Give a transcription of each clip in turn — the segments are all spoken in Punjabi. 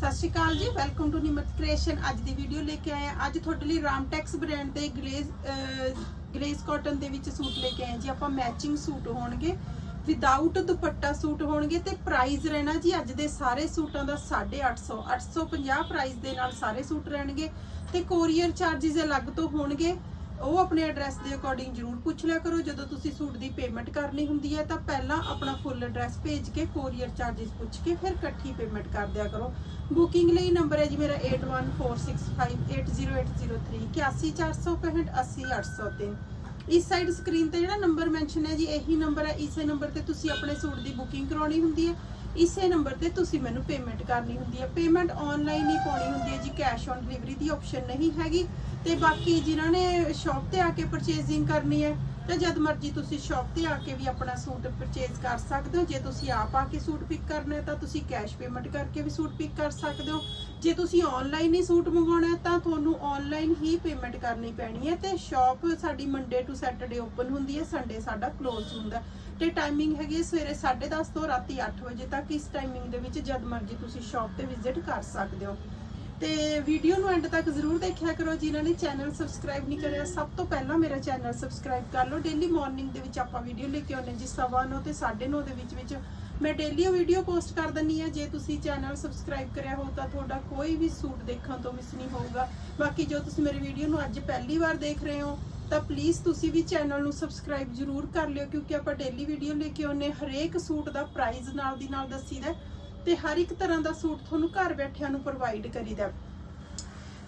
ਸਤਿ ਸ਼੍ਰੀ ਅਕਾਲ ਜੀ ਵੈਲਕਮ ਟੂ ਨਿਮਤ ਕ੍ਰੀਏਸ਼ਨ ਅੱਜ ਦੀ ਵੀਡੀਓ ਲੈ ਕੇ ਆਏ ਹਾਂ। ਅੱਜ ਤੁਹਾਡੇ ਲਈ ਰਾਮਟੈਕਸ ਬ੍ਰਾਂਡ ਦੇ ਗਲੇਜ਼ ਗਲੇਜ਼ ਕਾਟਨ ਦੇ ਵਿੱਚ ਸੂਟ ਲੈ ਕੇ ਆਏ ਜੀ। ਆਪਾਂ ਮੈਚਿੰਗ ਸੂਟ ਹੋਣਗੇ ਵਿਦਆਊਟ ਦੁਪੱਟਾ ਸੂਟ ਹੋਣਗੇ ਤੇ ਪ੍ਰਾਈਸ ਰਹਿਣਾ ਜੀ ਅੱਜ ਦੇ ਸਾਰੇ ਸੂਟਾਂ ਦਾ 850 850 ਪ੍ਰਾਈਸ ਦੇ ਨਾਲ ਸਾਰੇ ਸੂਟ ਰਹਿਣਗੇ ਤੇ ਕੋਰੀਅਰ ਚਾਰजेस ਅਲੱਗ ਤੋਂ ਹੋਣਗੇ। ਉਹ ਆਪਣੇ ਐਡਰੈਸ ਦੇ ਅਕੋਰਡਿੰਗ ਜਰੂਰ ਪੁੱਛ ਲਿਆ ਕਰੋ। ਜਦੋਂ ਤੁਸੀਂ ਸੂਟ ਦੀ ਪੇਮੈਂਟ ਕਰਨੀ ਹੁੰਦੀ ਹੈ, ਤਾਂ ਪਹਿਲਾਂ ਆਪਣਾ ਫੁੱਲ ਐਡਰੈਸ ਭੇਜ ਕੇ ਕੋਰੀਅਰ ਚਾਰजेस ਪੁੱਛ ਕੇ ਫਿਰ ਇਕੱਠੀ ਪੇਮੈਂਟ ਕਰ ਦਿਆ ਕਰੋ। ਬੁਕਿੰਗ ਲਈ ਨੰਬਰ ਹੈ ਜੀ ਮੇਰਾ 8146580803 81465 80803 ਇਸ ਸਾਈਡ ਸਕਰੀਨ ਤੇ ਜਿਹੜਾ ਨੰਬਰ ਮੈਂਸ਼ਨ ਹੈ ਜੀ, ਇਹੀ ਨੰਬਰ ਹੈ। ਇਸੇ ਨੰਬਰ ਤੇ ਤੁਸੀਂ ਆਪਣੇ ਸੂਟ ਦੀ ਬੁਕਿੰਗ ਕਰਾਉਣੀ ਹੁੰਦੀ ਹੈ। ਇਸੇ ਨੰਬਰ ਤੇ ਤੁਸੀਂ ਮੈਨੂੰ ਪੇਮੈਂਟ ਕਰਨੀ ਹੁੰਦੀ ਹੈ। ਪੇਮੈਂਟ ਆਨਲਾਈਨ ਹੀ ਪਾਉਣੀ ਹੁੰਦੀ ਹੈ ਜੀ ਕੈਸ਼ ਔਨ ਡਿਲੀਵਰੀ ਦੀ ਆਪਸ਼ਨ ਨਹੀਂ ਹੈਗੀ। ਤੇ ਬਾਕੀ ਜਿਨ੍ਹਾਂ ਨੇ ਸ਼ਾਪ ਤੇ ਆ ਕੇ ਪਰਚੇਜ਼ਿੰਗ ਕਰਨੀ ਹੈ, ਤਾਂ ਜਦ ਮਰਜ਼ੀ ਤੁਸੀਂ ਸ਼ਾਪ ਤੇ ਆ ਕੇ ਵੀ ਆਪਣਾ ਸੂਟ ਪਰਚੇਜ਼ ਕਰ ਸਕਦੇ ਹੋ। ਜੇ ਤੁਸੀਂ ਆਪ ਆ ਕੇ ਸੂਟ ਪਿਕ ਕਰਨਾ ਹੈ, ਤਾਂ ਤੁਸੀਂ ਕੈਸ਼ ਪੇਮੈਂਟ ਕਰਕੇ ਵੀ ਸੂਟ ਪਿਕ ਕਰ ਸਕਦੇ ਹੋ। ਜੇ ਤੁਸੀਂ ਆਨਲਾਈਨ ਹੀ ਸੂਟ ਮੰਗਵਾਉਣਾ ਤਾਂ ਤੁਹਾਨੂੰ ਆਨਲਾਈਨ ਹੀ ਪੇਮੈਂਟ ਕਰਨੀ ਪੈਣੀ ਹੈ ਤੇ ਸ਼ਾਪ ਸਾਡੀ ਮੰਡੇ ਟੂ ਸੈਟਰਡੇ ਓਪਨ ਹੁੰਦੀ ਹੈ ਸੰਡੇ ਸਾਡਾ ਕਲੋਜ਼ ਹੁੰਦਾ ਹੈ। ਤੇ ਟਾਈਮਿੰਗ ਹੈਗੀ ਹੈ ਸਵੇਰੇ 10:30 ਤੋਂ ਰਾਤੀ 8 ਵਜੇ ਤੱਕ, ਇਸ ਟਾਈਮਿੰਗ ਦੇ ਵਿੱਚ ਜਦ ਮਰਜ਼ੀ ਤੁਸੀਂ ਸ਼ਾਪ ਤੇ ਵਿਜ਼ਿਟ ਕਰ ਸਕਦੇ ਹੋ। ਤੇ ਵੀਡੀਓ ਨੂੰ ਐਂਡ ਤੱਕ ਜ਼ਰੂਰ ਦੇਖਿਆ ਕਰੋ, ਜਿਨ੍ਹਾਂ ਨੇ ਚੈਨਲ ਸਬਸਕ੍ਰਾਈਬ ਨਹੀਂ ਕਰਿਆ, ਸਭ ਤੋਂ ਪਹਿਲਾਂ ਮੇਰਾ ਚੈਨਲ ਸਬਸਕ੍ਰਾਈਬ ਕਰ ਲਓ। ਡੇਲੀ ਮਾਰਨਿੰਗ ਦੇ ਵਿੱਚ ਆਪਾਂ ਵੀਡੀਓ ਲੈ ਕੇ ਆਉਂਦੇ ਜੀ ਸਵਾ ਨੌ ਤੇ 9:30 ਦੇ ਵਿੱਚ ਵਿੱਚ ਮੈਂ ਡੇਲੀ ਉਹ ਵੀਡੀਓ ਪੋਸਟ ਕਰ ਦਿੰਨੀ ਆ ਜੇ ਤੁਸੀਂ ਚੈਨਲ ਸਬਸਕ੍ਰਾਈਬ ਕਰਿਆ ਹੋ ਤਾਂ ਤੁਹਾਡਾ ਕੋਈ ਵੀ ਸੂਟ ਦੇਖਣ ਤੋਂ ਮਿਸ ਨਹੀਂ ਹੋਊਗਾ। ਬਾਕੀ ਜੋ ਤੁਸੀਂ ਮੇਰੀ ਵੀਡੀਓ ਨੂੰ ਅੱਜ ਪਹਿਲੀ ਵਾਰ ਦੇਖ ਰਹੇ ਹੋ, ਤਾਂ ਪਲੀਜ਼ ਤੁਸੀਂ ਵੀ ਚੈਨਲ ਨੂੰ ਸਬਸਕ੍ਰਾਈਬ ਜ਼ਰੂਰ ਕਰ ਲਿਓ, ਕਿਉਂਕਿ ਆਪਾਂ ਡੇਲੀ ਵੀਡੀਓ ਲੈ ਕੇ ਆਉਂਦੇ ਹਰੇਕ ਸੂਟ ਦਾ ਪ੍ਰਾਈਸ ਨਾਲ ਦੀ ਨਾਲ ਦੱਸੀਦਾ ਤੇ ਹਰ ਇੱਕ ਤਰ੍ਹਾਂ ਦਾ ਸੂਟ ਤੁਹਾਨੂੰ ਘਰ ਬੈਠਿਆਂ ਨੂੰ ਪ੍ਰੋਵਾਈਡ ਕਰੀਦਾ।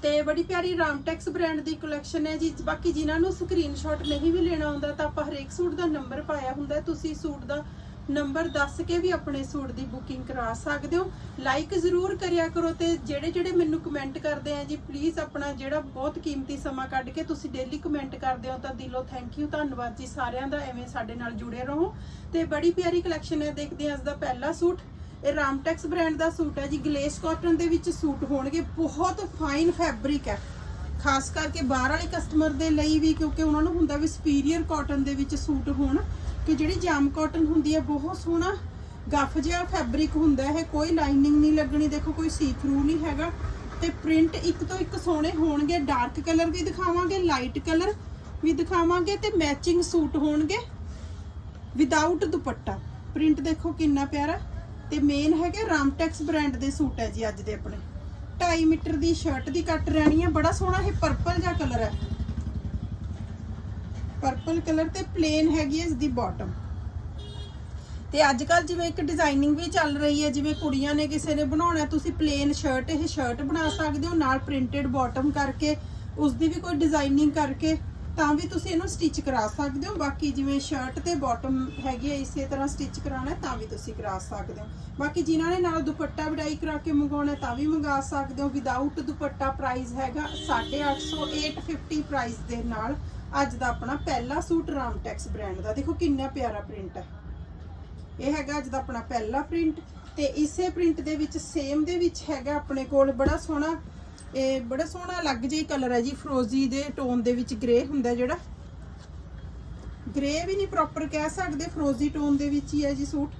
ਤੇ ਬੜੀ ਪਿਆਰੀ ਰਾਮਟੈਕਸ ਬ੍ਰਾਂਡ ਦੀ ਕਲੈਕਸ਼ਨ ਹੈ ਜੀ। ਬਾਕੀ ਜਿਨ੍ਹਾਂ ਨੂੰ ਸਕਰੀਨਸ਼ਾਟ ਨਹੀਂ ਵੀ ਲੈਣਾ ਆਉਂਦਾ, ਤਾਂ ਆਪਾਂ ਹਰੇਕ ਸੂਟ ਦਾ ਨੰਬਰ ਪਾਇਆ ਹੁੰਦਾ ਤੁਸੀਂ ਸੂਟ ਦਾ ਨੰਬਰ ਦੱਸ ਕੇ ਵੀ ਆਪਣੇ ਸੂਟ ਦੀ ਬੁਕਿੰਗ ਕਰਾ ਸਕਦੇ ਹੋ। ਲਾਈਕ ਜ਼ਰੂਰ ਕਰਿਆ ਕਰੋ ਤੇ ਜਿਹੜੇ ਜਿਹੜੇ ਮੈਨੂੰ ਕਮੈਂਟ ਕਰਦੇ ਆ ਜੀ ਪਲੀਜ਼ ਆਪਣਾ ਜਿਹੜਾ ਬਹੁਤ ਕੀਮਤੀ ਸਮਾਂ ਕੱਢ ਕੇ ਤੁਸੀਂ ਡੇਲੀ ਕਮੈਂਟ ਕਰਦੇ ਹੋ, ਤਾਂ ਦਿਲੋਂ ਥੈਂਕ ਯੂ ਧੰਨਵਾਦ ਜੀ ਸਾਰਿਆਂ ਦਾ। ਐਵੇਂ ਸਾਡੇ ਨਾਲ ਜੁੜੇ ਰਹੋ। ਤੇ ਬੜੀ ਪਿਆਰੀ ਕਲੈਕਸ਼ਨ ਹੈ, ਦੇਖਦੇ ਹਾਂ ਅੱਜ ਦਾ ਪਹਿਲਾ ਸੂਟ। ਇਹ ਰਾਮਟੈਕਸ ਬ੍ਰਾਂਡ ਦਾ ਸੂਟ ਹੈ ਜੀ। ਗਲੇਸ ਕਾਟਨ ਦੇ ਵਿੱਚ ਸੂਟ ਹੋਣਗੇ। ਬਹੁਤ ਫਾਈਨ ਫੈਬਰਿਕ ਹੈ। ਖਾਸ ਕਰਕੇ ਬਾਹਰ ਵਾਲੇ ਕਸਟਮਰ ਦੇ ਲਈ ਵੀ, ਕਿਉਂਕਿ ਉਹਨਾਂ ਨੂੰ ਹੁੰਦਾ ਵੀ ਸੁਪੀਰੀਅਰ ਕਾਟਨ ਦੇ ਵਿੱਚ ਸੂਟ ਹੋਣ। ਕਿ ਜਿਹੜੀ ਜਾਮ ਕਾਟਨ ਹੁੰਦੀ ਹੈ, ਬਹੁਤ ਸੋਹਣਾ ਗੱਫ ਜਿਹਾ ਫੈਬਰਿਕ ਹੁੰਦਾ ਹੈ। ਕੋਈ ਲਾਈਨਿੰਗ ਨਹੀਂ ਲੱਗਣੀ, ਦੇਖੋ, ਕੋਈ ਸੀ ਥਰੂ ਨਹੀਂ ਹੈਗਾ। ਤੇ ਪ੍ਰਿੰਟ ਇੱਕ ਤੋਂ ਇੱਕ ਸੋਹਣੇ ਹੋਣਗੇ। ਡਾਰਕ ਕਲਰ ਵੀ ਦਿਖਾਵਾਂਗੇ ਲਾਈਟ ਕਲਰ ਵੀ ਦਿਖਾਵਾਂਗੇ ਤੇ ਮੈਚਿੰਗ ਸੂਟ ਹੋਣਗੇ। ਵਿਦਆਊਟ ਦੁਪੱਟਾ। ਪ੍ਰਿੰਟ ਦੇਖੋ ਕਿੰਨਾ ਪਿਆਰਾ। ਤੇ ਮੇਨ ਹੈਗੇ ਰਾਮਟੈਕਸ ਬ੍ਰਾਂਡ ਦੇ ਸੂਟ ਹੈ ਜੀ ਅੱਜ ਦੇ ਆਪਣੇ। 2.5 ਮੀਟਰ ਦੀ ਸ਼ਰਟ ਦੀ ਕੱਟ ਰਹਿਣੀ ਹੈ ਬੜਾ ਸੋਹਣਾ ਇਹ ਪਰਪਲ ਜਿਹਾ ਕਲਰ ਹੈ। ਪਰਪਲ ਕਲਰ ਤੇ ਪਲੇਨ ਹੈਗੀ ਹੈ ਇਸ ਦੀ ਬਾਟਮ ਤੇ ਅੱਜ ਕੱਲ ਜਿਵੇਂ ਇੱਕ ਡਿਜ਼ਾਈਨਿੰਗ ਵੀ ਚੱਲ ਰਹੀ ਹੈ, ਜਿਵੇਂ ਕੁੜੀਆਂ ਨੇ ਕਿਸੇ ਨੇ ਬਣਾਉਣਾ, ਤੁਸੀਂ ਪਲੇਨ ਸ਼ਰਟ ਇਹ ਸ਼ਰਟ ਬਣਾ ਸਕਦੇ ਹੋ, ਨਾਲ ਪ੍ਰਿੰਟਡ ਬਾਟਮ ਕਰਕੇ ਉਸ ਦੀ ਵੀ ਕੋਈ ਡਿਜ਼ਾਈਨਿੰਗ ਕਰਕੇ। ਤਾਂ ਵੀ ਤੁਸੀਂ ਇਹਨੂੰ ਸਟਿਚ ਕਰਾ ਸਕਦੇ ਹੋ। ਬਾਕੀ ਜਿਵੇਂ ਸ਼ਰਟ ਤੇ ਬਾਟਮ ਹੈਗੀ ਹੈ ਇਸੇ ਤਰ੍ਹਾਂ ਸਟਿਚ ਕਰਾਉਣਾ ਤਾਂ ਵੀ ਤੁਸੀਂ ਕਰਾ ਸਕਦੇ ਹੋ। ਬਾਕੀ ਜਿਨ੍ਹਾਂ ਨੇ ਨਾਲ ਦੁਪੱਟਾ ਵਡਾਈ ਕਰਾ ਕੇ ਮੰਗਾਉਣਾ ਤਾਂ ਵੀ ਮੰਗਾ ਸਕਦੇ ਹੋ। ਵਿਦਆਊਟ ਦੁਪੱਟਾ ਪ੍ਰਾਈਸ ਹੈਗਾ 850 850 ਪ੍ਰਾਈਸ ਦੇ ਨਾਲ ਅੱਜ ਦਾ ਆਪਣਾ ਪਹਿਲਾ ਸੂਟ ਰਾਮਟੈਕਸ ਬ੍ਰਾਂਡ ਦਾ। ਦੇਖੋ ਕਿੰਨਾ ਪਿਆਰਾ ਪ੍ਰਿੰਟ ਹੈ। ਇਹ ਹੈਗਾ ਅੱਜ ਦਾ ਆਪਣਾ ਪਹਿਲਾ ਪ੍ਰਿੰਟ ਤੇ ਇਸੇ ਪ੍ਰਿੰਟ ਦੇ ਵਿੱਚ ਸੇਮ ਦੇ ਵਿੱਚ ਹੈਗਾ ਆਪਣੇ ਕੋਲ ਬੜਾ ਸੋਹਣਾ ਇਹ ਬੜਾ ਸੋਹਣਾ ਅਲੱਗ ਜਿਹਾ ਕਲਰ ਹੈ ਜੀ, ਫਰੋਜ਼ੀ ਦੇ ਟੋਨ ਦੇ ਵਿੱਚ ਗ੍ਰੇ ਹੁੰਦਾ ਜਿਹੜਾ। ਗ੍ਰੇ ਵੀ ਨਹੀਂ ਪ੍ਰੋਪਰ ਕਹਿ ਸਕਦੇ, ਫਰੋਜ਼ੀ ਟੋਨ ਦੇ ਵਿੱਚ ਹੀ ਹੈ ਜੀ ਸੂਟ।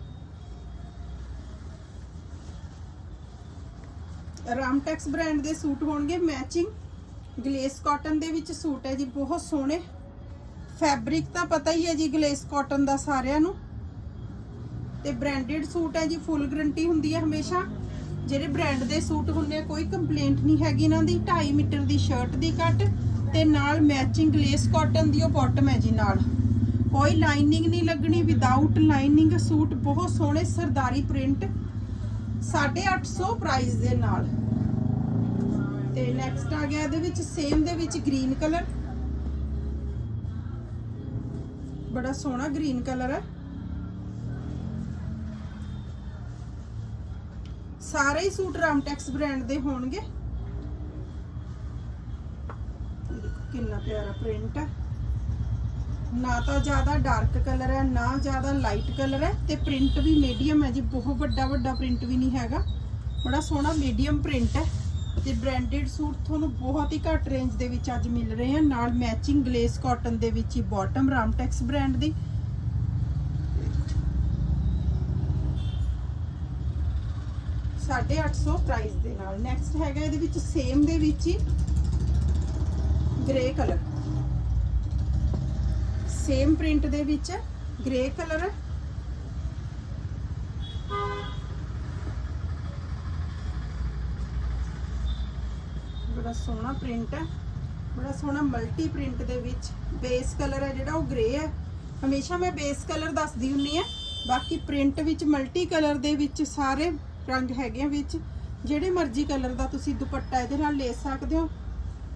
ਰਾਮਟੈਕਸ ਬ੍ਰਾਂਡ ਦੇ ਸੂਟ ਹੋਣਗੇ ਮੈਚਿੰਗ ਗਲੇਸ ਕਾਟਨ ਦੇ ਵਿੱਚ ਸੂਟ ਹੈ ਜੀ, ਬਹੁਤ ਸੋਹਣੇ। ਫੈਬਰਿਕ ਤਾਂ ਪਤਾ ਹੀ ਹੈ ਜੀ ਗਲੇਸ ਕਾਟਨ ਦਾ ਸਾਰਿਆਂ ਨੂੰ। ਤੇ ਬ੍ਰਾਂਡਡ ਸੂਟ ਹੈ ਜੀ ਫੁੱਲ ਗਰੰਟੀ ਹੁੰਦੀ ਹੈ ਹਮੇਸ਼ਾ। ਜਿਹੜੇ ਬ੍ਰਾਂਡ ਦੇ ਸੂਟ ਹੁੰਦੇ ਆ, ਕੋਈ ਕੰਪਲੇਂਟ ਨਹੀਂ ਹੈਗੀ ਇਹਨਾਂ ਦੀ। 2.5 ਮੀਟਰ ਦੀ ਸ਼ਰਟ ਦੀ ਕੱਟ ਤੇ ਨਾਲ ਮੈਚਿੰਗ ਗਲੇਸ ਕਾਟਨ ਦੀ, ਉਹ ਬਾਟਮ ਹੈ ਜੀ ਨਾਲ। ਕੋਈ ਲਾਈਨਿੰਗ ਨਹੀਂ ਲੱਗਣੀ ਵਿਦਆਊਟ ਲਾਈਨਿੰਗ ਸੂਟ, ਬਹੁਤ ਸੋਹਣੇ ਸਰਦਾਰੀ ਪ੍ਰਿੰਟ 850 ਪ੍ਰਾਈਸ ਦੇ ਨਾਲ। ਤੇ ਨੈਕਸਟ ਆ ਗਿਆ ਇਹਦੇ ਵਿੱਚ ਸੇਮ ਦੇ ਵਿੱਚ ਗ੍ਰੀਨ ਕਲਰ ਬੜਾ ਸੋਹਣਾ ਗ੍ਰੀਨ ਕਲਰ ਹੈ। ਸਾਰੇ ਹੀ ਸੂਟ ਰਾਮਟੈਕਸ ਬ੍ਰਾਂਡ ਦੇ ਹੋਣਗੇ। ਕਿੰਨਾ ਪਿਆਰਾ ਪ੍ਰਿੰਟ ਹੈ। ਨਾ ਤਾਂ ਜ਼ਿਆਦਾ ਡਾਰਕ ਕਲਰ ਹੈ, ਨਾ ਜ਼ਿਆਦਾ ਲਾਈਟ ਕਲਰ ਹੈ ਤੇ ਪ੍ਰਿੰਟ ਵੀ ਮੀਡੀਅਮ ਹੈ ਜੀ। ਬਹੁਤ ਵੱਡਾ ਵੱਡਾ ਪ੍ਰਿੰਟ ਵੀ ਨਹੀਂ ਹੈਗਾ। ਬੜਾ ਸੋਹਣਾ ਮੀਡੀਅਮ ਪ੍ਰਿੰਟ ਹੈ। ਤੇ ਬ੍ਰਾਂਡਡ ਸੂਟ ਤੁਹਾਨੂੰ ਬਹੁਤ ਹੀ ਘੱਟ ਰੇਂਜ ਦੇ ਵਿੱਚ ਅੱਜ ਮਿਲ ਰਹੇ ਆ। ਨਾਲ ਮੈਚਿੰਗ ਗਲੇਸ ਕਾਟਨ ਦੇ ਵਿੱਚ ਹੀ ਬਾਟਮ ਰਾਮਟੈਕਸ ਬ੍ਰਾਂਡ ਦੀ। 850 ਪ੍ਰਾਈਸ ਦੇ ਨਾਲ। ਨੈਕਸਟ ਹੈਗਾ ਇਹਦੇ ਵਿੱਚ ਸੇਮ ਦੇ ਵਿੱਚ ਹੀ ਗ੍ਰੇ ਕਲਰ ਸੇਮ ਪ੍ਰਿੰਟ ਦੇ ਵਿੱਚ ਗ੍ਰੇ ਕਲਰ ਬੜਾ ਸੋਹਣਾ ਪ੍ਰਿੰਟ ਹੈ। ਬੜਾ ਸੋਹਣਾ ਮਲਟੀ ਪ੍ਰਿੰਟ ਦੇ ਵਿੱਚ ਬੇਸ ਕਲਰ ਹੈ ਜਿਹੜਾ, ਉਹ ਗ੍ਰੇ ਹੈ। ਹਮੇਸ਼ਾ ਮੈਂ ਬੇਸ ਕਲਰ ਦੱਸਦੀ ਹੁੰਨੀ ਆ ਬਾਕੀ ਪ੍ਰਿੰਟ ਵਿੱਚ ਮਲਟੀ ਕਲਰ ਦੇ ਵਿੱਚ ਸਾਰੇ ਰੰਗ ਹੈਗੇ ਆ ਵਿੱਚ। ਜਿਹੜੇ ਮਰਜ਼ੀ ਕਲਰ ਦਾ ਤੁਸੀਂ ਦੁਪੱਟਾ ਇਹਦੇ ਨਾਲ ਲੈ ਸਕਦੇ ਹੋ।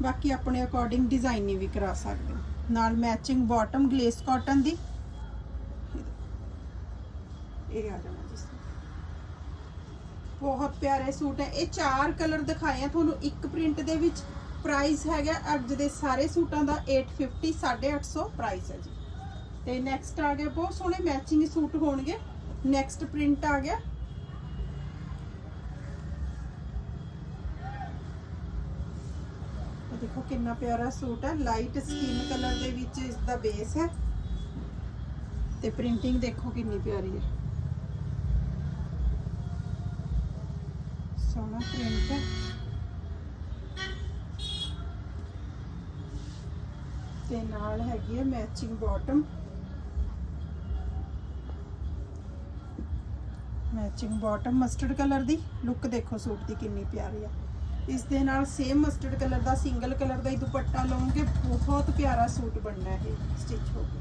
ਬਾਕੀ ਆਪਣੇ ਅਕੋਰਡਿੰਗ ਡਿਜ਼ਾਈਨਿੰਗ ਵੀ ਕਰਾ ਸਕਦੇ। ਹੋ ਨਾਲ ਮੈਚਿੰਗ ਬਾਟਮ ਗਲੇਸ ਕਾਟਨ ਦੀ। ਇਹ ਆ ਜਾਣਾ ਜੀ। ਬਹੁਤ ਪਿਆਰੇ ਸੂਟ ਹੈ। ਇਹ ਚਾਰ ਕਲਰ ਦਿਖਾਏ ਆ ਤੁਹਾਨੂੰ। ਇੱਕ ਪ੍ਰਿੰਟ ਦੇ ਵਿੱਚ ਪ੍ਰਾਈਸ ਹੈਗਾ ਅੱਜ ਦੇ ਸਾਰੇ ਸੂਟਾਂ ਦਾ 850 850 ਪ੍ਰਾਈਸ ਹੈ ਜੀ। ਤੇ ਨੈਕਸਟ ਆ ਗਿਆ। ਬਹੁਤ ਸੋਹਣੇ ਮੈਚਿੰਗ ਸੂਟ ਹੋਣਗੇ। ਨੈਕਸਟ ਪ੍ਰਿੰਟ ਆ ਗਿਆ। ਦੇਖੋ ਕਿੰਨਾ ਪਿਆਰਾ ਸੂਟ ਹੈ। ਲਾਈਟ ਸਕਿਨ ਕਲਰ ਦੇ ਵਿੱਚ ਇਸ ਦਾ ਬੇਸ ਹੈ। ਤੇ ਪ੍ਰਿੰਟਿੰਗ ਦੇਖੋ ਕਿੰਨੀ ਪਿਆਰੀ ਹੈ। ਸੋਹਣਾ ਪ੍ਰਿੰਟ ਹੈ। ਤੇ ਨਾਲ ਹੈਗੀ ਹੈ matching bottom matching bottom mustard colour ਦੀ। ਲੁੱਕ ਦੇਖੋ ਸੂਟ ਦੀ ਕਿੰਨੀ ਪਿਆਰੀ ਆ ਇਸ ਦੇ ਨਾਲ ਸੇਮ ਮਸਟਰਡ ਕਲਰ ਦਾ ਸਿੰਗਲ ਕਲਰ ਦਾ ਹੀ ਦੁਪੱਟਾ ਲਓਗੇ ਬਹੁਤ ਪਿਆਰਾ ਸੂਟ ਬਣਨਾ ਇਹ ਸਟਿਚ ਹੋ ਕੇ।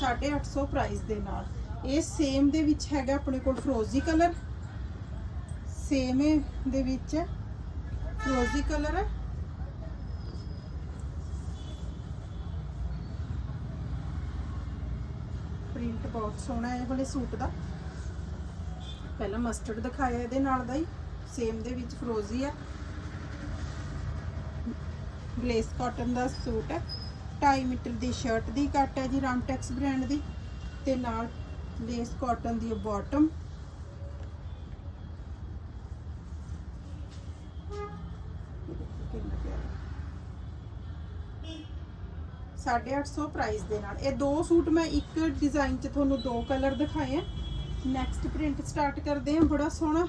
850 ਪ੍ਰਾਈਸ ਦੇ ਨਾਲ। ਇਹ ਸੇਮ ਦੇ ਵਿੱਚ ਹੈਗਾ ਆਪਣੇ ਕੋਲ ਫਰੋਜ਼ੀ ਕਲਰ ਸੇਮ ਦੇ ਵਿੱਚ ਫਰੋਜ਼ੀ ਕਲਰ ਹੈ। ਪ੍ਰਿੰਟ ਬਹੁਤ ਸੋਹਣਾ ਹੈ ਇਹ ਵਾਲੇ ਸੂਟ ਦਾ। ਪਹਿਲਾਂ ਮਸਟਰਡ ਦਿਖਾਇਆ ਇਹਦੇ ਨਾਲ ਦਾ ਹੀ। ਸੇਮ ਦੇ ਵਿੱਚ ਫਰੋਜ਼ੀ ਹੈ। ਗਲੇਸ ਕਾਟਨ ਦਾ ਸੂਟ ਹੈ। 2.5 ਮੀਟਰ ਦੀ ਸ਼ਰਟ ਦੀ ਕੱਟ ਹੈ ਜੀ ਰਾਮਟੈਕਸ ਬ੍ਰਾਂਡ ਦੀ ਤੇ ਨਾਲ ਲੇਸ ਕਾਟਨ ਦੀ ਬਾਟਮ ਸਾਢੇ ਪਿਆਰਾ 850 ਪ੍ਰਾਈਸ ਦੇ ਨਾਲ। ਇਹ ਦੋ ਸੂਟ ਮੈਂ ਇੱਕ ਡਿਜ਼ਾਈਨ 'ਚ ਤੁਹਾਨੂੰ ਦੋ ਕਲਰ ਦਿਖਾਏ ਆ ਨੈਕਸਟ ਪ੍ਰਿੰਟ ਸਟਾਰਟ ਕਰਦੇ ਹਾਂ। ਬੜਾ ਸੋਹਣਾ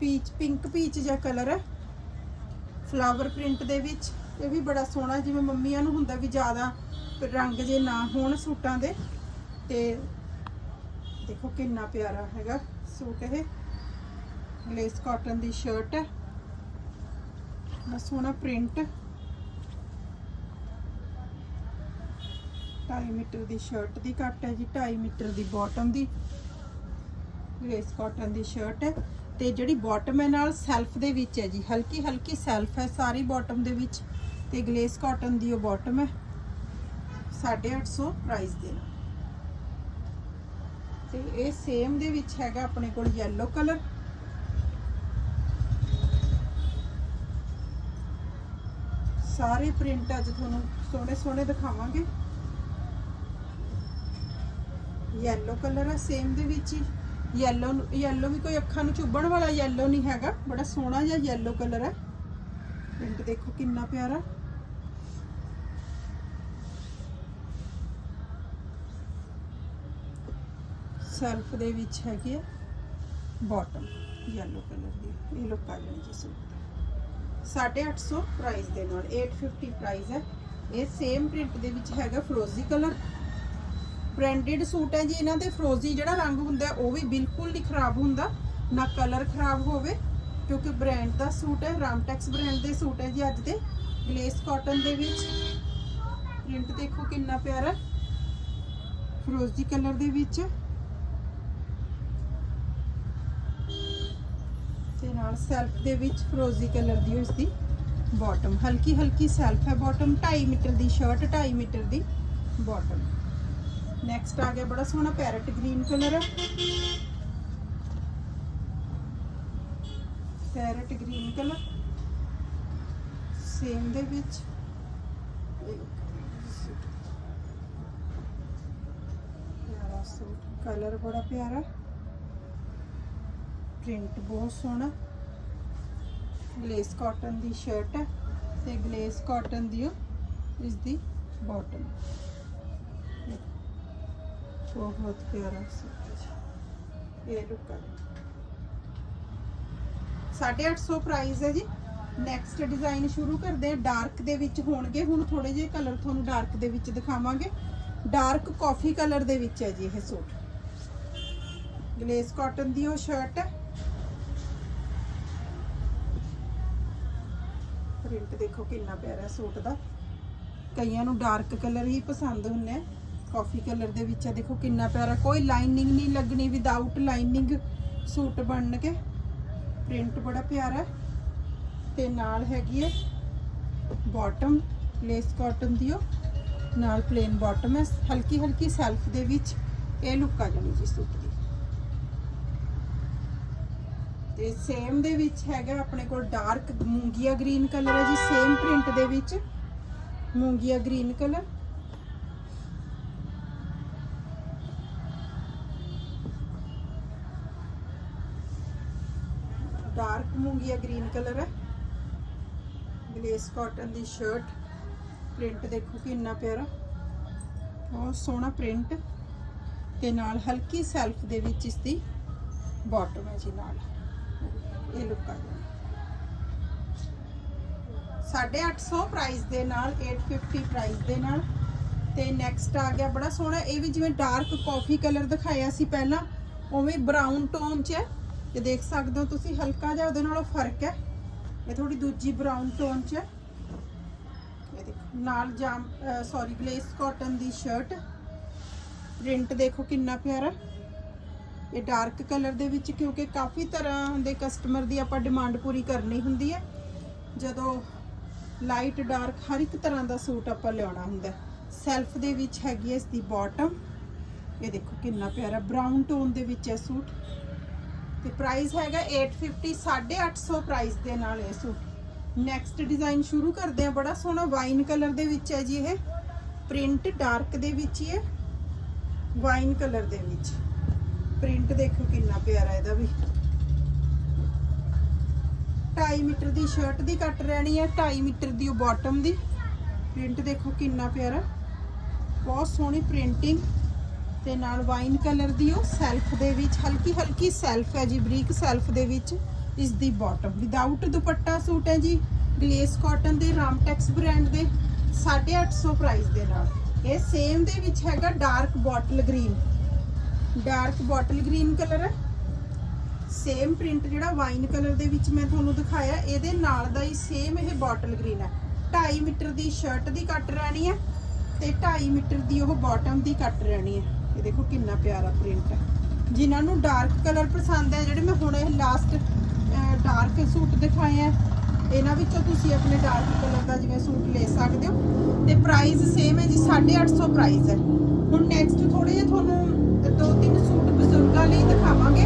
ਪੀਚ ਪਿੰਕ ਪੀਚ ਜਿਹਾ ਕਲਰ ਹੈ। ਫਲਾਵਰ ਪ੍ਰਿੰਟ ਦੇ ਵਿੱਚ, ਇਹ ਵੀ ਬੜਾ ਸੋਹਣਾ, ਜਿਵੇਂ ਮੰਮੀਆਂ ਨੂੰ ਹੁੰਦਾ ਵੀ ਜ਼ਿਆਦਾ ਰੰਗ ਜੇ ਨਾ ਹੋਣ ਸੂਟਾਂ ਦੇ। ਤੇ ਦੇਖੋ ਕਿੰਨਾ ਪਿਆਰਾ ਹੈਗਾ ਸੂਟ ਇਹ। ਲੇਸ ਕਾਟਨ ਦੀ ਸ਼ਰਟ ਹੈ। ਬੜਾ ਸੋਹਣਾ ਪ੍ਰਿੰਟ 2.5 ਮੀਟਰ ਦੀ ਸ਼ਰਟ ਦੀ ਕੱਟ ਹੈ ਜੀ 2.5 ਮੀਟਰ ਦੀ ਬਾਟਮ ਦੀ। ਲੇਸ ਕਾਟਨ ਦੀ ਸ਼ਰਟ ਹੈ। ਤੇ ਜਿਹੜੀ ਬਾਟਮ ਹੈ ਨਾਲ ਸੈਲਫ ਦੇ ਵਿੱਚ ਹੈ ਜੀ। ਹਲਕੀ ਹਲਕੀ ਸੈਲਫ ਹੈ, ਸਾਰੀ ਬਾਟਮ ਦੇ ਵਿੱਚ। ਤੇ ਗਲੇਸ ਕਾਟਨ ਦੀ ਉਹ ਬਾਟਮ ਹੈ। 850 ਪ੍ਰਾਈਸ ਦੇ ਨਾਲ। ਤੇ ਇਹ ਸੇਮ ਦੇ ਵਿੱਚ ਹੈਗਾ ਆਪਣੇ ਕੋਲ yellow ਕਲਰ ਸਾਰੇ ਪ੍ਰਿੰਟ ਅੱਜ ਤੁਹਾਨੂੰ ਸੋਹਣੇ ਸੋਹਣੇ ਦਿਖਾਵਾਂਗੇ। ਯੈਲੋ ਕਲਰ ਹੈ ਸੇਮ ਦੇ ਵਿੱਚ ਹੀ। ਯੈਲੋ ਯੈਲੋ ਵੀ ਕੋਈ ਅੱਖਾਂ ਨੂੰ ਚੁੱਭਣ ਵਾਲਾ ਯੈਲੋ ਨਹੀਂ ਹੈਗਾ। ਬੜਾ ਸੋਹਣਾ ਜਿਹਾ ਯੈਲੋ ਕਲਰ ਹੈ। ਪ੍ਰਿੰਟ ਦੇਖੋ ਕਿੰਨਾ ਪਿਆਰਾ। ਸੈਲਫ ਦੇ ਵਿੱਚ ਹੈਗੀ ਹੈ ਬਾਟਮ ਯੈਲੋ ਕਲਰ ਦੀ। ਇਹ ਲੁੱਕ ਆ ਜਾਣੀ ਜੀ ਸੂਟ। ਦੀ 850 ਪ੍ਰਾਈਸ ਦੇ ਨਾਲ 850 ਪ੍ਰਾਈਸ ਹੈ। ਇਹ ਸੇਮ ਪ੍ਰਿੰਟ ਦੇ ਵਿੱਚ ਹੈਗਾ ਫਰੋਜ਼ੀ ਕਲਰ ਬ੍ਰਾਂਡਡ ਸੂਟ ਹੈ ਜੀ, ਇਹਨਾਂ ਦੇ ਫਰੋਜ਼ੀ ਜਿਹੜਾ ਰੰਗ ਹੁੰਦਾ ਉਹ ਵੀ ਬਿਲਕੁਲ ਨਹੀਂ ਖਰਾਬ ਹੁੰਦਾ, ਨਾ ਕਲਰ ਖਰਾਬ ਹੋਵੇ, ਕਿਉਂਕਿ ਬ੍ਰਾਂਡ ਦਾ ਸੂਟ ਹੈ ਰਾਮਟੈਕਸ ਬ੍ਰਾਂਡ ਦੇ ਸੂਟ ਹੈ ਜੀ ਅੱਜ ਦੇ ਗਲੇਸ ਕਾਟਨ ਦੇ ਵਿੱਚ। ਪ੍ਰਿੰਟ ਦੇਖੋ ਕਿੰਨਾ ਪਿਆਰਾ, ਫਰੋਜ਼ੀ ਕਲਰ ਦੇ ਵਿੱਚ। ਤੇ ਨਾਲ ਸੈਲਫ ਦੇ ਵਿੱਚ ਫਰੋਜ਼ੀ ਕਲਰ ਦੀ ਉਸ ਦੀ ਬਾਟਮ ਹਲਕੀ ਹਲਕੀ ਸੈਲਫ ਹੈ ਬਾਟਮ 2.5 ਮੀਟਰ ਦੀ ਸ਼ਰਟ 2.5 ਮੀਟਰ ਦੀ ਬਾਟਮ ਨੈਕਸਟ ਆ ਗਿਆ ਬੜਾ ਸੋਹਣਾ parrot green colour parrot green colour same ਦੇ ਵਿੱਚ। ਪਿਆਰਾ ਸੂਟ ਕਲਰ ਬੜਾ ਪਿਆਰਾ। ਪ੍ਰਿੰਟ ਬਹੁਤ ਸੋਹਣਾ। ਗਲੇਸ ਕਾਟਨ ਦੀ ਸ਼ਰਟ ਹੈ। ਤੇ ਗਲੇਸ ਕਾਟਨ ਦੀ ਉਹ ਇਸ ਦੀ ਬਾਟਮ ਬਹੁਤ ਪਿਆਰਾ ਸੂਟ ਹੈ ਇਹ ਲੁੱਕ ਆ। 850 ਪ੍ਰਾਈਸ ਹੈ ਜੀ। ਨੈਕਸਟ ਡਿਜ਼ਾਈਨ ਸ਼ੁਰੂ ਕਰਦੇ ਆ ਡਾਰਕ ਦੇ ਵਿੱਚ ਹੋਣਗੇ। ਹੁਣ ਥੋੜੇ ਜਿਹੇ ਕਲਰ ਤੁਹਾਨੂੰ ਡਾਰਕ ਦੇ ਵਿੱਚ ਦਿਖਾਵਾਂਗੇ। ਡਾਰਕ ਕਾਫੀ ਕਲਰ ਦੇ ਵਿੱਚ ਹੈ ਜੀ ਇਹ ਸੂਟ। ਗਲੇਸ ਕਾਟਨ ਦੀ ਉਹ ਸ਼ਰਟ ਹੈ। ਪ੍ਰਿੰਟ ਦੇਖੋ ਕਿੰਨਾ ਪਿਆਰਾ ਸੂਟ ਦਾ। ਕਈਆਂ ਨੂੰ ਡਾਰਕ ਕਲਰ ਹੀ ਪਸੰਦ ਹੁੰਦੇ ਆ। ਕਾਫੀ ਕਲਰ ਦੇ ਵਿੱਚ ਹੈ ਦੇਖੋ ਕਿੰਨਾ ਪਿਆਰਾ, ਕੋਈ ਲਾਈਨਿੰਗ ਨਹੀਂ ਲੱਗਣੀ ਵਿਦਆਊਟ ਲਾਈਨਿੰਗ ਸੂਟ ਬਣ ਕੇ ਪ੍ਰਿੰਟ ਬੜਾ ਪਿਆਰਾ। ਹੈ ਤੇ ਨਾਲ ਹੈਗੀ ਹੈ ਬਾਟਮ ਲੇਸ ਕਾਟਨ ਦੀ ਉਹ। ਨਾਲ ਪਲੇਨ ਬਾਟਮ ਹੈ ਹਲਕੀ ਹਲਕੀ ਸੈਲਫ ਦੇ ਵਿੱਚ ਇਹ ਲੁੱਕ ਆ ਜਾਣੀ ਜੀ ਸੂਟ ਦੀ। ਤੇ ਸੇਮ ਦੇ ਵਿੱਚ ਹੈਗਾ ਆਪਣੇ ਕੋਲ ਡਾਰਕ ਮੂੰਗੀਆ ਗ੍ਰੀਨ ਕਲਰ ਹੈ ਜੀ। ਸੇਮ ਪ੍ਰਿੰਟ ਦੇ ਵਿੱਚ ਮੂੰਗੀਆ ਗ੍ਰੀਨ ਕਲਰ ਡਾਰਕ ਮੂੰਗੀਆ ਗ੍ਰੀਨ ਕਲਰ ਹੈ ਗਲੇਸ ਕਾਟਨ ਦੀ ਸ਼ਰਟ ਪ੍ਰਿੰਟ ਦੇਖੋ ਕਿੰਨਾ ਪਿਆਰਾ। ਬਹੁਤ ਸੋਹਣਾ ਪ੍ਰਿੰਟ ਤੇ ਨਾਲ ਹਲਕੀ ਸੈਲਫ ਦੇ ਵਿੱਚ ਇਸ ਦੀ ਬਾਟਮ ਹੈ ਜੀ ਨਾਲ। ਇਹ ਲੁੱਕ ਆ ਜਾਣੀ 850 ਪ੍ਰਾਈਸ ਦੇ ਨਾਲ 850 ਪ੍ਰਾਈਸ ਦੇ ਨਾਲ। ਤੇ ਨੈਕਸਟ ਆ ਗਿਆ, ਬੜਾ ਸੋਹਣਾ। ਇਹ ਵੀ ਜਿਵੇਂ ਡਾਰਕ ਕਾਫੀ ਕਲਰ ਦਿਖਾਇਆ ਸੀ ਪਹਿਲਾਂ, ਉਵੇਂ ਬਰਾਊਨ ਟੋਨ 'ਚ ਹੈ। ਤੇ ਦੇਖ ਸਕਦੇ ਹੋ ਤੁਸੀਂ, ਹਲਕਾ ਜਿਹਾ ਉਹਦੇ ਨਾਲੋਂ ਫ਼ਰਕ ਹੈ। ਇਹ ਥੋੜੀ ਦੂਜੀ ਬਰਾਊਨ ਟੋਨ 'ਚ ਹੈ। ਇਹ ਦੇਖੋ, ਨਾਲ ਜਾਮ ਸੌਰੀ ਗਲੇਸ ਕਾਟਨ ਦੀ ਸ਼ਰਟ ਪ੍ਰਿੰਟ ਦੇਖੋ ਕਿੰਨਾ ਪਿਆਰਾ ਇਹ ਡਾਰਕ ਕਲਰ ਦੇ ਵਿੱਚ ਕਿਉਂਕਿ ਕਾਫੀ ਤਰ੍ਹਾਂ ਦੇ ਕਸਟਮਰ ਦੀ ਆਪਾਂ ਡਿਮਾਂਡ ਪੂਰੀ ਕਰਨੀ ਹੁੰਦੀ ਹੈ। ਜਦੋਂ ਲਾਈਟ ਡਾਰਕ ਹਰ ਇੱਕ ਤਰ੍ਹਾਂ ਦਾ ਸੂਟ ਆਪਾਂ ਲਿਆਉਣਾ ਹੁੰਦਾ ਸੈਲਫ ਦੇ ਵਿੱਚ ਹੈਗੀ ਹੈ ਇਸ ਦੀ ਬਾਟਮ ਇਹ ਦੇਖੋ ਕਿੰਨਾ ਪਿਆਰਾ ਬ੍ਰਾਊਨ ਟੋਨ ਦੇ ਵਿੱਚ ਹੈ ਸੂਟ। ਤੇ ਪ੍ਰਾਈਸ ਹੈਗਾ 850 850 ਪ੍ਰਾਈਸ ਦੇ ਨਾਲ ਇਹ ਸੂਟ। ਨੈਕਸਟ ਡਿਜ਼ਾਈਨ ਸ਼ੁਰੂ ਕਰਦੇ ਆ ਬੜਾ ਸੋਹਣਾ ਵਾਈਨ ਕਲਰ ਦੇ ਵਿੱਚ ਹੈ ਜੀ ਇਹ। ਪ੍ਰਿੰਟ ਡਾਰਕ ਦੇ ਵਿੱਚ ਹੀ ਹੈ। ਵਾਈਨ ਕਲਰ ਦੇ ਵਿੱਚ। ਪ੍ਰਿੰਟ ਦੇਖੋ ਕਿੰਨਾ ਪਿਆਰਾ ਇਹਦਾ ਵੀ। 2.5 ਮੀਟਰ ਦੀ ਸ਼ਰਟ ਦੀ ਕੱਟ ਰਹਿਣੀ ਹੈ 2.5 ਮੀਟਰ ਦੀ ਉਹ ਬਾਟਮ ਦੀ। ਪ੍ਰਿੰਟ ਦੇਖੋ ਕਿੰਨਾ ਪਿਆਰਾ। ਬਹੁਤ ਸੋਹਣੀ ਪ੍ਰਿੰਟਿੰਗ ਤੇ ਨਾਲ ਵਾਈਨ ਕਲਰ ਦੀ ਉਹ ਸੈਲਫ ਦੇ ਵਿੱਚ, ਹਲਕੀ ਹਲਕੀ ਸੈਲਫ ਹੈ ਜੀ, ਬਰੀਕ ਸੈਲਫ ਦੇ ਵਿੱਚ, ਇਸ ਦੀ ਬਾਟਮ ਵਿਦਆਊਟ ਦੁਪੱਟਾ ਸੂਟ ਹੈ ਜੀ ਗਲੇਸ ਕਾਟਨ ਦੇ ਰਾਮਟੈਕਸ ਬ੍ਰਾਂਡ ਦੇ 850 ਪ੍ਰਾਈਸ ਦੇ ਨਾਲ। ਇਹ ਸੇਮ ਦੇ ਵਿੱਚ ਹੈਗਾ dark bottle green dark bottle green colour ਹੈ। ਸੇਮ ਪ੍ਰਿੰਟ ਜਿਹੜਾ ਵਾਈਨ ਕਲਰ ਦੇ ਵਿੱਚ ਮੈਂ ਤੁਹਾਨੂੰ ਦਿਖਾਇਆ, ਇਹਦੇ ਨਾਲ ਦਾ ਹੀ ਸੇਮ ਇਹ ਬੋਟਲ ਗ੍ਰੀਨ ਹੈ। 2.5 ਮੀਟਰ ਦੀ ਸ਼ਰਟ ਦੀ ਕੱਟ ਰਹਿਣੀ ਹੈ ਤੇ 2.5 ਮੀਟਰ ਦੀ ਉਹ ਬਾਟਮ ਦੀ ਕੱਟ ਰਹਿਣੀ ਹੈ। ਇਹ ਦੇਖੋ ਕਿੰਨਾ ਪਿਆਰਾ ਪ੍ਰਿੰਟ ਹੈ। ਜਿਨ੍ਹਾਂ ਨੂੰ ਡਾਰਕ ਕਲਰ ਪਸੰਦ ਹੈ, ਜਿਹੜੇ ਮੈਂ ਹੁਣ ਇਹ ਲਾਸਟ ਡਾਰਕ ਸੂਟ ਦਿਖਾਏ ਆ ਇਹਨਾਂ ਵਿੱਚੋਂ ਤੁਸੀਂ ਆਪਣੇ ਡਾਰਕ ਕਲਰ ਦਾ ਜਿਵੇਂ ਸੂਟ ਲੈ ਸਕਦੇ ਹੋ। ਤੇ ਪ੍ਰਾਈਸ ਸੇਮ ਹੈ ਜੀ 850 ਪ੍ਰਾਈਸ ਹੈ। ਹੁਣ ਨੈਕਸਟ ਥੋੜੇ ਜਿਹਾ ਤੁਹਾਨੂੰ ਦੋ ਤਿੰਨ ਸੂਟ ਬਜ਼ੁਰਗਾਂ ਲਈ ਦਿਖਾਵਾਂਗੇ।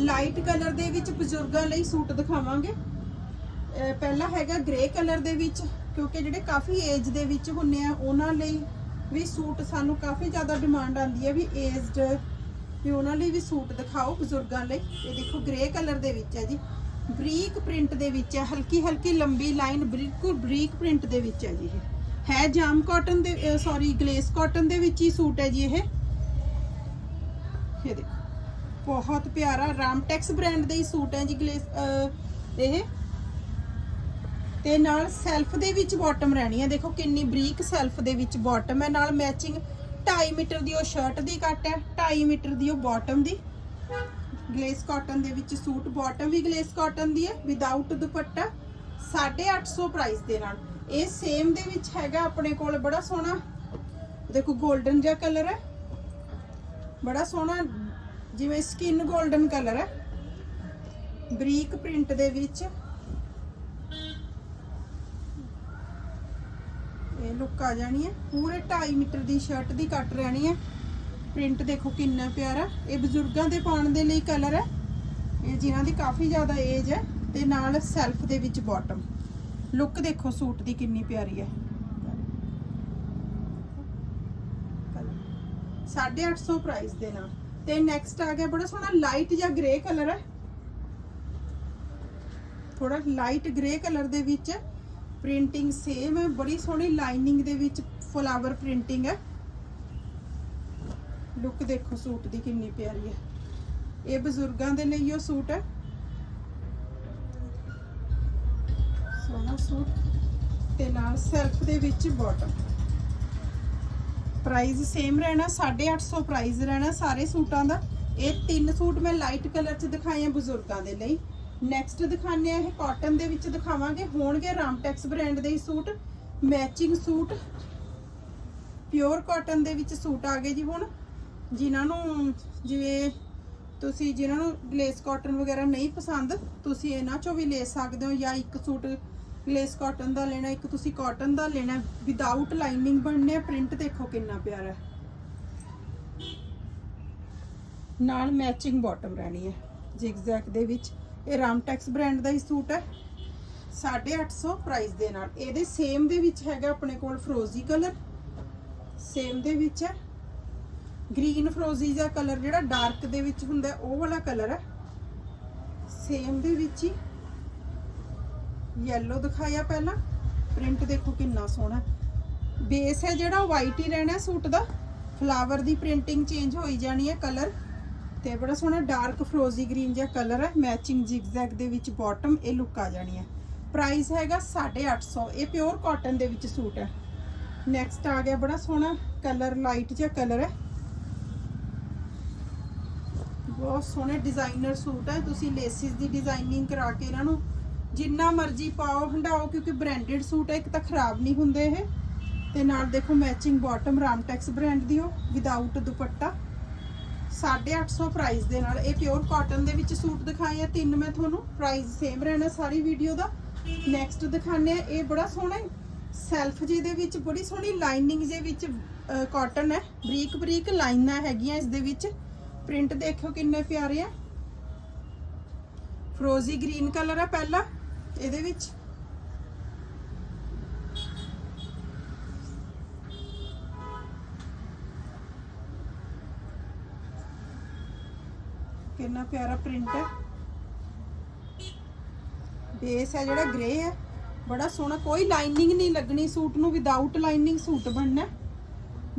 ਲਾਈਟ ਕਲਰ ਦੇ ਵਿੱਚ ਬਜ਼ੁਰਗਾਂ ਲਈ ਸੂਟ ਦਿਖਾਵਾਂਗੇ। ਅਹ, ਪਹਿਲਾ ਹੈਗਾ ਗ੍ਰੇ ਕਲਰ ਦੇ ਵਿੱਚ, ਕਿਉਂਕਿ ਜਿਹੜੇ ਕਾਫੀ ਏਜ ਦੇ ਵਿੱਚ ਹੁੰਨੇ ਆ, ਉਹਨਾਂ ਲਈ ਵੀ ਸੂਟ ਸਾਨੂੰ ਕਾਫੀ ਜ਼ਿਆਦਾ ਡਿਮਾਂਡ ਆਉਂਦੀ ਹੈ ਵੀ ਏਜਡ ਵੀ ਉਹਨਾਂ ਲਈ ਵੀ ਸੂਟ ਦਿਖਾਓ ਬਜ਼ੁਰਗਾਂ ਲਈ। ਇਹ ਦੇਖੋ ਗ੍ਰੇ ਕਲਰ ਦੇ ਵਿੱਚ ਹੈ ਜੀ। ਬਰੀਕ ਪ੍ਰਿੰਟ ਦੇ ਵਿੱਚ ਹੈ ਹਲਕੀ ਹਲਕੀ ਲੰਬੀ ਲਾਈਨ ਬਿਲਕੁਲ ਬਰੀਕ ਪ੍ਰਿੰਟ ਦੇ ਵਿੱਚ ਹੈ ਜੀ ਇਹ। ਹੈ ਜਾਮ ਕਾਟਨ ਦੇ ਸੌਰੀ ਗਲੇਸ ਕਾਟਨ ਦੇ ਵਿੱਚ ਹੀ ਸੂਟ ਹੈ ਜੀ ਇਹ। ਇਹ ਦੇਖੋ, ਬਹੁਤ ਪਿਆਰਾ ਰਾਮਟੈਕਸ ਬ੍ਰਾਂਡ ਦੇ ਹੀ ਸੂਟ ਹੈ ਜੀ ਗਲੇਸ ਇਹ। ਤੇ ਨਾਲ ਸੈਲਫ ਦੇ ਵਿੱਚ ਬਾਟਮ ਰਹਿਣੀ ਹੈ। ਦੇਖੋ ਕਿੰਨੀ ਬਰੀਕ ਸੈਲਫ ਦੇ ਵਿੱਚ ਬਾਟਮ ਹੈ। ਨਾਲ ਮੈਚਿੰਗ 2.5 ਮੀਟਰ ਦੀ ਉਹ ਸ਼ਰਟ ਦੀ ਕੱਟ ਹੈ। 2.5 ਮੀਟਰ ਦੀ ਉਹ ਬਾਟਮ ਦੀ। ਗਲੇਸ ਕਾਟਨ ਦੇ ਵਿੱਚ ਸੂਟ ਬਾਟਮ ਵੀ ਗਲੇਸ ਕਾਟਨ ਦੀ ਹੈ। ਵਿਦਆਊਟ ਦੁਪੱਟਾ 850 ਪ੍ਰਾਈਸ ਦੇ ਨਾਲ। ਇਹ ਸੇਮ ਦੇ ਵਿੱਚ ਹੈਗਾ ਆਪਣੇ ਕੋਲ। ਬੜਾ ਸੋਹਣਾ। ਦੇਖੋ 골ਡਨ ਜਿਹਾ ਕਲਰ ਹੈ। ਬੜਾ ਸੋਹਣਾ ਜਿਵੇਂ ਸਕਿਨ 골ਡਨ ਕਲਰ ਹੈ। ਬਰੀਕ ਪ੍ਰਿੰਟ ਦੇ ਵਿੱਚ। ਇਹ ਲੁੱਕ ਆ ਜਾਣੀ ਹੈ। ਪੂਰੇ 2.5 ਮੀਟਰ ਦੀ ਸ਼ਰਟ ਦੀ ਕੱਟ ਰਹਿਣੀ ਹੈ। ਪ੍ਰਿੰਟ ਦੇਖੋ ਕਿੰਨਾ ਪਿਆਰਾ। ਇਹ ਬਜ਼ੁਰਗਾਂ ਦੇ ਪਾਉਣ ਦੇ ਲਈ ਕਲਰ ਹੈ। ਇਹ ਜਿਨ੍ਹਾਂ ਦੀ ਕਾਫੀ ਜ਼ਿਆਦਾ ਏਜ ਹੈ ਤੇ ਨਾਲ ਸੈਲਫ ਦੇ ਵਿੱਚ ਬਾਟਮ ਲੁੱਕ ਦੇਖੋ ਸੂਟ ਦੀ ਕਿੰਨੀ ਪਿਆਰੀ ਹੈ। 850 ਪ੍ਰਾਈਸ ਦੇ ਨਾਲ। ਤੇ ਨੈਕਸਟ ਆ ਗਿਆ, ਬੜਾ ਸੋਹਣਾ ਲਾਈਟ ਜਾਂ ਗ੍ਰੇ ਕਲਰ ਹੈ। ਥੋੜਾ ਲਾਈਟ ਗ੍ਰੇ ਕਲਰ ਦੇ ਵਿੱਚ। ਪ੍ਰਿੰਟਿੰਗ ਸੇਮ ਹੈ, ਬੜੀ ਸੋਹਣੀ ਲਾਈਨਿੰਗ ਦੇ ਵਿੱਚ ਫਲਾਵਰ ਪ੍ਰਿੰਟਿੰਗ ਹੈ। ਲੁੱਕ ਦੇਖੋ, ਸੂਟ ਦੀ ਕਿੰਨੀ ਪਿਆਰੀ ਹੈ। ਇਹ ਬਜ਼ੁਰਗਾਂ ਦੇ ਲਈ ਉਹ ਸੂਟ ਹੈ। ਸੋਹਣਾ ਸੂਟ। ਤੇ ਨਾਲ ਸੈਲਫ ਦੇ ਵਿੱਚ ਬਾਟਮ ਪ੍ਰਾਈਸ ਸੇਮ ਰਹਿਣਾ 850 ਪ੍ਰਾਈਸ ਰਹਿਣਾ ਸਾਰੇ ਸੂਟਾਂ ਦਾ। ਇਹ ਤਿੰਨ ਸੂਟ ਮੈਂ ਲਾਈਟ ਕਲਰ ਚ ਦਿਖਾਏ ਆ ਬਜ਼ੁਰਗਾਂ ਦੇ ਲਈ। ਨੈਕਸਟ ਦਿਖਾਣੇ ਆ ਇਹ ਕਾਟਨ ਦੇ ਵਿੱਚ ਦਿਖਾਵਾਂਗੇ। ਹੋਣਗੇ ਰਾਮਟੈਕਸ ਬ੍ਰਾਂਡ ਦੇ ਹੀ suit matching suit. Pure cotton ਦੇ ਵਿੱਚ ਸੂਟ ਆ ਗਏ ਜੀ ਹੁਣ। ਜਿਨ੍ਹਾਂ ਨੂੰ ਜਿਵੇਂ ਤੁਸੀਂ ਜਿਨ੍ਹਾਂ ਨੂੰ ਲੇਸ ਕਾਟਨ ਵਗੈਰਾ ਨਹੀਂ ਪਸੰਦ, ਤੁਸੀਂ ਇਹਨਾਂ ਚੋਂ ਵੀ ਲੈ ਸਕਦੇ ਹੋ ਜਾਂ ਇੱਕ ਸੂਟ ਲੇਸ ਕਾਟਨ ਦਾ ਲੈਣਾ, ਇੱਕ ਤੁਸੀਂ ਕਾਟਨ ਦਾ ਲੈਣਾ। ਵਿਦਆਊਟ ਲਾਈਨਿੰਗ ਬਣਨੇ ਪ੍ਰਿੰਟ ਦੇਖੋ ਕਿੰਨਾ ਪਿਆਰਾ ਹੈ। ਨਾਲ ਮੈਚਿੰਗ ਬਾਟਮ ਰਹਿਣੀ ਹੈ ਜ਼ਿਗਜ਼ੈਗ ਦੇ ਵਿੱਚ। ਇਹ ਰਾਮਟੈਕਸ ਬ੍ਰਾਂਡ ਦਾ ਹੀ ਸੂਟ ਹੈ। 850 ਪ੍ਰਾਈਸ ਦੇ ਨਾਲ। ਇਹਦੇ ਸੇਮ ਦੇ ਵਿੱਚ ਹੈਗਾ ਆਪਣੇ ਕੋਲ ਫਰੋਜ਼ੀ ਕਲਰ ਸੇਮ ਦੇ ਵਿੱਚ ਹੈ। ਗ੍ਰੀਨ ਫਰੋਜ਼ੀ ਦਾ ਕਲਰ ਜਿਹੜਾ ਡਾਰਕ ਦੇ ਵਿੱਚ ਹੁੰਦਾ ਉਹ ਵਾਲਾ ਕਲਰ ਹੈ। ਸੇਮ ਦੇ ਵਿੱਚ ਹੀ ਯੈਲੋ ਦਿਖਾਇਆ ਪਹਿਲਾਂ। ਪ੍ਰਿੰਟ ਦੇਖੋ ਕਿੰਨਾ ਸੋਹਣਾ ਬੇਸ ਹੈ ਜਿਹੜਾ ਵਾਈਟ ਹੀ ਰਹਿਣਾ ਸੂਟ ਦਾ। ਫਲਾਵਰ ਦੀ ਪ੍ਰਿੰਟਿੰਗ ਚੇਂਜ ਹੋਈ ਜਾਣੀ ਹੈ ਕਲਰ ਤੇ ਬੜਾ ਸੋਹਣਾ ਡਾਰਕ ਫਰੋਜ਼ੀ ਗ੍ਰੀਨ ਜਿਹਾ ਕਲਰ ਹੈ। ਮੈਚਿੰਗ ਜ਼ਿਗਜ਼ੈਗ ਦੇ ਵਿੱਚ ਬਾਟਮ ਇਹ ਲੁੱਕ ਆ ਜਾਣੀ ਹੈ। ਪ੍ਰਾਈਸ ਹੈਗਾ 850 ਇਹ ਪਿਓਰ ਕਾਟਨ ਦੇ ਵਿੱਚ ਸੂਟ ਹੈ। ਨੈਕਸਟ ਆ ਗਿਆ ਬੜਾ ਸੋਹਣਾ ਕਲਰ ਲਾਈਟ ਜਿਹਾ ਕਲਰ ਹੈ। ਬਹੁਤ ਸੋਹਣੇ ਡਿਜ਼ਾਈਨਰ ਸੂਟ ਹੈ। ਤੁਸੀਂ ਲੇਸਿਸ ਦੀ ਡਿਜ਼ਾਈਨਿੰਗ ਕਰਾ ਕੇ ਇਹਨਾਂ ਨੂੰ ਜਿੰਨਾ ਮਰਜ਼ੀ ਪਾਓ ਹੰਡਾਓ ਕਿਉਂਕਿ ਬ੍ਰਾਂਡਡ ਸੂਟ ਹੈ, ਇੱਕ ਤਾਂ ਖਰਾਬ ਨਹੀਂ ਹੁੰਦੇ ਇਹ। ਤੇ ਨਾਲ ਦੇਖੋ ਮੈਚਿੰਗ ਬਾਟਮ ਰਾਮਟੈਕਸ ਬ੍ਰਾਂਡ ਦੀ ਹੋ ਵਿਦਆਊਟ ਦੁਪੱਟਾ। 850 ਪ੍ਰਾਈਸ ਦੇ ਨਾਲ ਇਹ ਪਿਓਰ ਕਾਟਨ ਦੇ ਵਿੱਚ ਸੂਟ ਦਿਖਾਏ ਆ। ਤਿੰਨ ਮੈਂ ਤੁਹਾਨੂੰ ਪ੍ਰਾਈਸ ਸੇਮ ਰਹਿਣਾ ਸਾਰੀ ਵੀਡੀਓ ਦਾ। ਨੈਕਸਟ ਦਿਖਾਣੇ ਆ, ਇਹ ਬੜਾ ਸੋਹਣਾ ਸੈਲਫ ਜੀ ਦੇ ਵਿੱਚ, ਬੜੀ ਸੋਹਣੀ ਲਾਈਨਿੰਗ ਦੇ ਵਿੱਚ ਕਾਟਨ ਹੈ। ਬਰੀਕ ਬਰੀਕ ਲਾਈਨਾਂ ਹੈਗੀਆਂ ਇਸ ਦੇ ਵਿੱਚ। ਪ੍ਰਿੰਟ ਦੇਖੋ ਕਿੰਨੇ ਪਿਆਰੇ ਆ। ਫਰੋਜ਼ੀ ਗ੍ਰੀਨ ਕਲਰ ਆ ਪਹਿਲਾ, ਇਹਦੇ ਵਿੱਚ। ਕਿੰਨਾ ਪਿਆਰਾ ਪ੍ਰਿੰਟ ਹੈ। ਬੇਸ ਹੈ ਜਿਹੜਾ ਗ੍ਰੇ ਹੈ। ਬੜਾ ਸੋਹਣਾ, ਕੋਈ ਲਾਈਨਿੰਗ ਨਹੀਂ ਲੱਗਣੀ ਸੂਟ ਨੂੰ ਵਿਦਆਊਟ ਲਾਈਨਿੰਗ ਸੂਟ ਬਣਨਾ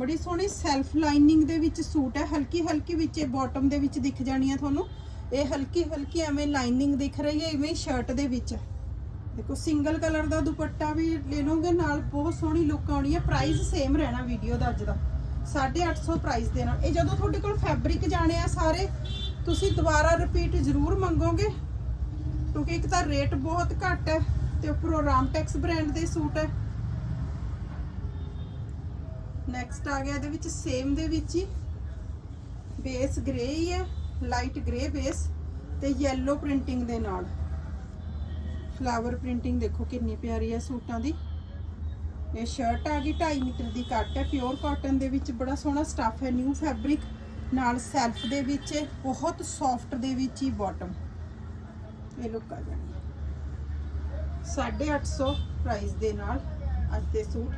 ਬੜੀ ਸੋਹਣੀ ਸੈਲਫ ਲਾਈਨਿੰਗ ਦੇ ਵਿੱਚ ਸੂਟ ਹੈ। ਹਲਕੀ ਹਲਕੀ ਵਿੱਚ ਇਹ ਬਾਟਮ ਦੇ ਵਿੱਚ ਦਿਖ ਜਾਣੀ ਹੈ ਤੁਹਾਨੂੰ। ਇਹ ਹਲਕੀ ਹਲਕੀ ਐਵੇਂ ਲਾਈਨਿੰਗ ਦਿਖ ਰਹੀ ਹੈ, ਇਵੇਂ ਸ਼ਰਟ ਦੇ ਵਿੱਚ ਦੇਖੋ ਸਿੰਗਲ ਕਲਰ ਦਾ ਦੁਪੱਟਾ ਵੀ ਲੈ ਲਓਗੇ, ਨਾਲ ਬਹੁਤ ਸੋਹਣੀ ਲੁੱਕ ਆਉਣੀ ਹੈ। ਪ੍ਰਾਈਸ ਸੇਮ ਰਹਿਣਾ ਵੀਡੀਓ ਦਾ ਅੱਜ ਦਾ। 850 ਪ੍ਰਾਈਸ ਦੇ ਨਾਲ ਇਹ ਜਦੋਂ ਤੁਹਾਡੇ ਕੋਲ ਫੈਬਰਿਕ ਜਾਣੇ ਆ ਸਾਰੇ ਤੁਸੀਂ ਦੁਬਾਰਾ ਰਿਪੀਟ ਜ਼ਰੂਰ ਮੰਗੋਗੇ, ਕਿਉਂਕਿ ਇੱਕ ਤਾਂ ਰੇਟ ਬਹੁਤ ਘੱਟ ਹੈ ਤੇ ਉੱਪਰੋਂ ਰਾਮਟੈਕਸ ਬ੍ਰਾਂਡ ਦੇ ਸੂਟ ਹੈ। ਨੈਕਸਟ ਆ ਗਿਆ ਇਹਦੇ ਵਿੱਚ ਸੇਮ ਦੇ ਵਿੱਚ ਹੀ ਬੇਸ ਗ੍ਰੇ ਹੀ ਹੈ ਲਾਈਟ ਗ੍ਰੇ ਬੇਸ ਤੇ ਯੈਲੋ ਪ੍ਰਿੰਟਿੰਗ ਦੇ ਨਾਲ। ਫਲਾਵਰ ਪ੍ਰਿੰਟਿੰਗ ਦੇਖੋ ਕਿੰਨੀ ਪਿਆਰੀ ਹੈ ਸੂਟਾਂ ਦੀ। ਇਹ ਸ਼ਰਟ ਆ ਗਈ 2.5 ਮੀਟਰ ਦੀ ਕੱਟ ਹੈ ਪਿਓਰ ਕਾਟਨ ਦੇ ਵਿੱਚ ਬੜਾ ਸੋਹਣਾ ਸਟੱਫ ਹੈ ਨਿਊ ਫੈਬਰਿਕ ਨਾਲ ਸੈਲਫ ਦੇ ਵਿੱਚ, ਬਹੁਤ ਸੌਫਟ ਦੇ ਵਿੱਚ ਹੀ ਬਾਟਮ ਇਹ ਲੁੱਕ ਆ ਜਾਣੀ 850 ਪ੍ਰਾਈਸ ਦੇ ਨਾਲ ਅੱਜ ਦੇ ਸੂਟ।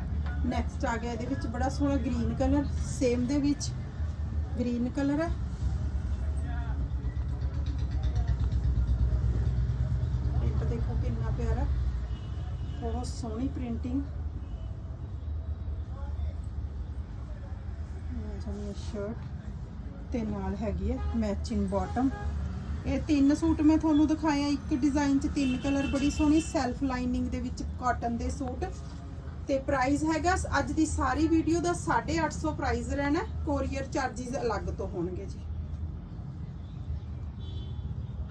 ਨੈਕਸਟ ਆ ਗਿਆ ਇਹਦੇ ਵਿੱਚ ਬੜਾ ਸੋਹਣਾ ਗ੍ਰੀਨ ਕਲਰ ਸੇਮ ਦੇ ਵਿੱਚ ਗ੍ਰੀਨ ਕਲਰ ਹੈ ਪ੍ਰਿੰਟ ਦੇਖੋ ਕਿੰਨਾ ਪਿਆਰਾ। ਬਹੁਤ ਸੋਹਣੀ ਪ੍ਰਿੰਟਿੰਗ ਇਹ ਸ਼ਰਟ ਤੇ ਨਾਲ ਹੈਗੀ ਹੈ ਮੈਚਿੰਗ ਬਾਟਮ ਇਹ ਤਿੰਨ ਸੂਟ ਮੈਂ ਤੁਹਾਨੂੰ ਦਿਖਾਇਆ ਇੱਕ ਡਿਜ਼ਾਈਨ 'ਚ ਤਿੰਨ ਕਲਰ ਬੜੀ ਸੋਹਣੀ ਸੈਲਫ ਲਾਈਨਿੰਗ ਦੇ ਵਿੱਚ ਕਾਟਨ ਦੇ ਸੂਟ। ਤੇ ਪ੍ਰਾਈਸ ਹੈਗਾ, ਅੱਜ ਦੀ ਸਾਰੀ ਵੀਡੀਓ ਦਾ 850 ਪ੍ਰਾਈਸ ਰਹਿਣਾ ਕੋਰੀਅਰ ਚਾਰजेस ਅਲੱਗ ਤੋਂ ਹੋਣਗੇ ਜੀ।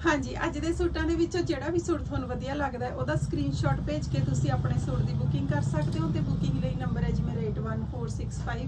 ਹਾਂਜੀ, ਅੱਜ ਦੇ ਸੂਟਾਂ ਦੇ ਵਿੱਚੋਂ ਜਿਹੜਾ ਵੀ ਸੂਟ ਤੁਹਾਨੂੰ ਵਧੀਆ ਲੱਗਦਾ ਹੈ, ਉਹਦਾ ਸਕਰੀਨਸ਼ਾਟ ਭੇਜ ਕੇ ਤੁਸੀਂ ਆਪਣੇ ਸੂਟ ਦੀ ਬੁਕਿੰਗ ਕਰ ਸਕਦੇ ਹੋ, ਤੇ ਬੁਕਿੰਗ ਲਈ ਨੰਬਰ ਹੈ ਜੀ ਮੇਰਾ 81465